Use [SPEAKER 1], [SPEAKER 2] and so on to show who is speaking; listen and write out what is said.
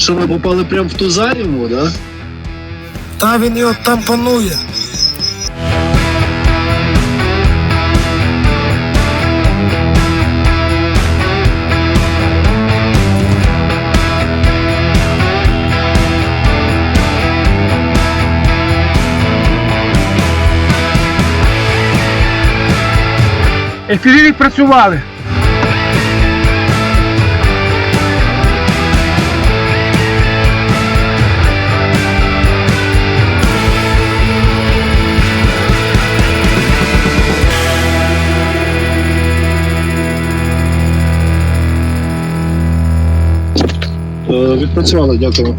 [SPEAKER 1] Що ви попали прямо в ту заріву, да?
[SPEAKER 2] Та він його там панує.
[SPEAKER 3] FPV відпрацювали.
[SPEAKER 1] Відпрацювали, дякую.